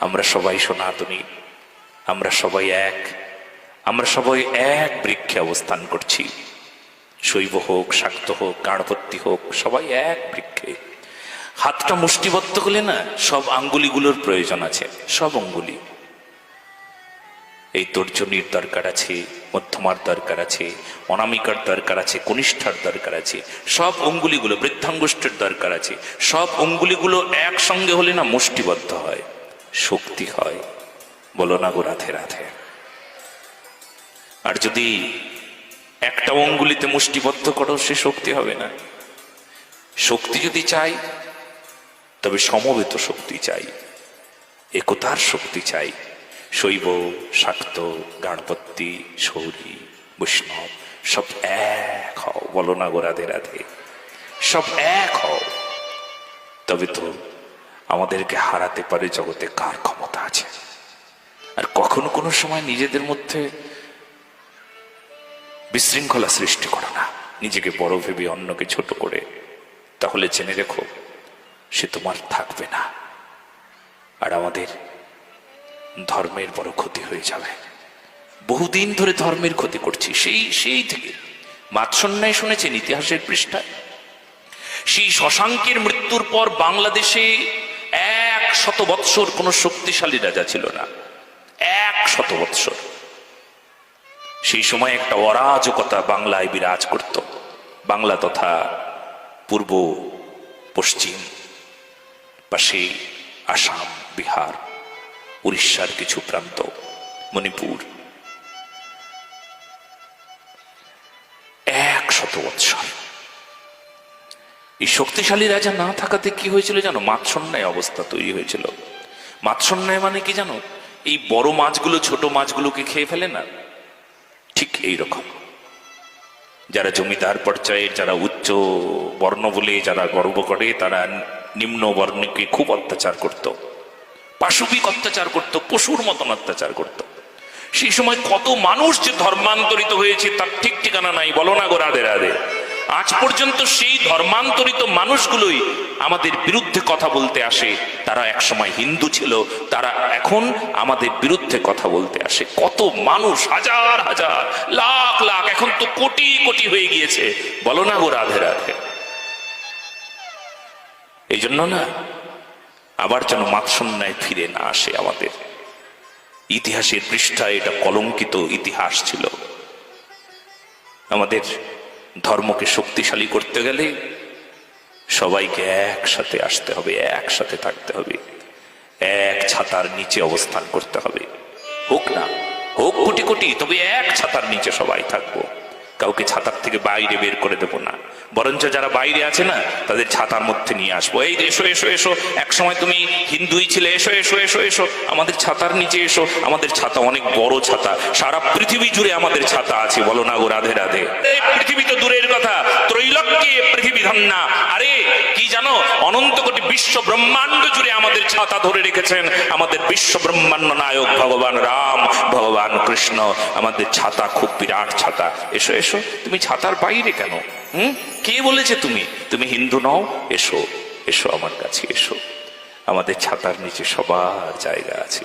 আমরা সবাই সনাতনী, আমরা সবাই এক, আমরা সবাই এক বৃক্ষে অবস্থান করছি। শৈব হোক, শাক্ত হোক গাণপত্য হোক, সবাই এক বৃক্ষে। হাতটা মুষ্টিবদ্ধ হলে না, সব আঙ্গুলিগুলোর প্রয়োজন আছে, সব অঙ্গুলি এই তর্জনীর দরকার আছে, মধ্যমার দরকার আছে, অনামিকার দরকার আছে, কনিষ্ঠার দরকার আছে, সব অঙ্গুলিগুলো বৃদ্ধাঙ্গুষ্ঠের দরকার আছে, সব অঙ্গুলিগুলো একসঙ্গে হলে না মুষ্টিবদ্ধ হয়। শক্তি হয়। বলো না গো রাধে রাধে। আর যদি একটা অঙ্গুলিতে মুষ্টিবদ্ধ করো, সে শক্তি হবে না। শক্তি যদি চাই, তবে সমবেত শক্তি চাই, একতার শক্তি চাই। শৈব, শাক্ত গাণপত্যি শৌরী বৈষ্ণব, সব এক হও। বলো না গো রাধে রাধে। সব এক হও। তবে তো আমাদেরকে হারাতে পারে জগতে কার ক্ষমতা আছে? আর কখনো কোনো সময় নিজেদের মধ্যে বিশৃঙ্খলা সৃষ্টি করো না। নিজেকে বড় ভেবে অন্যকে ছোট করে। তাহলে জেনে রেখো, সে তোমার থাকবে না। আর আমাদের ধর্মের বড় ক্ষতি হয়ে যাবে। বহুদিন ধরে ধর্মের ক্ষতি করছি, সেই সেই থেকে। মাৎসন্যায় শুনেছেন ইতিহাসের পৃষ্ঠায়? সেই শশাঙ্কের মৃত্যুর পর বাংলাদেশে এক শত বৎসর কোনো শক্তিশালী রাজা ছিল না। এক শত বৎসর। সেই সময় একটা অরাজকতা বাংলায় বিরাজ করত। বাংলা তথা পূর্ব, পশ্চিম পাশে আসাম, বিহার, উড়িষ্যার কিছু প্রান্ত, মণিপুর। এক শত বৎসর। এই শক্তিশালী রাজা না থাকাতে কি হয়েছিল জানো? মাৎসন্যায় অবস্থা তৈরি হয়েছিল। মাৎসন্যায় মানে কি জানো? এই বড় মাছগুলো, ছোট মাছগুলোকে খেয়ে ফেলে না? ঠিক এই রকম। যারা জমিদার পর্যায়ের যারা উচ্চ বর্ণ বলে, যারা গর্ব করে, তারা নিম্ন বর্ণকে খুব অত্যাচার করত। পাশবিক অত্যাচার করত, পশুর মতন অত্যাচার করত। সেই সময় কত মানুষ যে ধর্মান্তরিত হয়েছে, তার ঠিক ঠিকানা নাই। বলো না গো রাধে রাধে। আজ পর্যন্ত সেই ধর্মান্তরিত মানুষগুলোই আমাদের বিরুদ্ধে কথা বলতে আসে। তারা একসময় হিন্দু ছিল, তারা এখন আমাদের বিরুদ্ধে কথা বলতে আসে। কত মানুষ, হাজার হাজার, লাখ লাখ, এখন তো কোটি কোটি হয়ে গিয়েছে। বলো না গো রাধে রাধে। এই জন্য না, আবার যেন মাৎসন্যায় ফিরে না আসে আমাদের। ইতিহাসের পৃষ্ঠায় এটা কলঙ্কিত ইতিহাস ছিল। আমাদের ধর্মকে শক্তিশালী করতে গেলে সবাইকে একসাথে আসতে হবে, একসাথে থাকতে হবে। এক ছাতার নিচে অবস্থান করতে হবে। হোক না, হোক কোটি কোটি, তবে এক ছাতার নিচে সবাই থাকব। কাউকে ছাতার থেকে বাইরে বের করে দেব না। বরঞ্চ যারা বাইরে আছে না, তাদের ছাতার মধ্যে নিয়ে আসব। এই এসো এসো এসো এক সময় তুমি হিন্দুই ছিলে, এসো এসো এসো এসো, আমাদের ছাতার নিচে এসো। আমাদের ছাতা অনেক বড় ছাতা। সারা পৃথিবী জুড়ে আমাদের ছাতা আছে। বলো না গো, রাধে রাধে। পৃথিবী তো দূরের কথা। ত্রৈলক্যে পৃথিবী ধন্যা। আরে, কি জানো? অনন্ত কোটি বিশ্ব ব্রহ্মাণ্ড জুড়ে আমাদের ছাতা ধরে রেখেছেন আমাদের বিশ্ব ব্রহ্মাণ্ড নায়ক ভগবান রাম, ভগবান কৃষ্ণ। আমাদের ছাতা খুব বিরাট ছাতা। এসো এসো। তুমি ছাতার বাইরে কেন? হুম? কে বলেছে তুমি? তুমি হিন্দু নও? এসো এসো আমার কাছে, এসো। আমাদের ছাতার নিচে সবার জায়গা আছে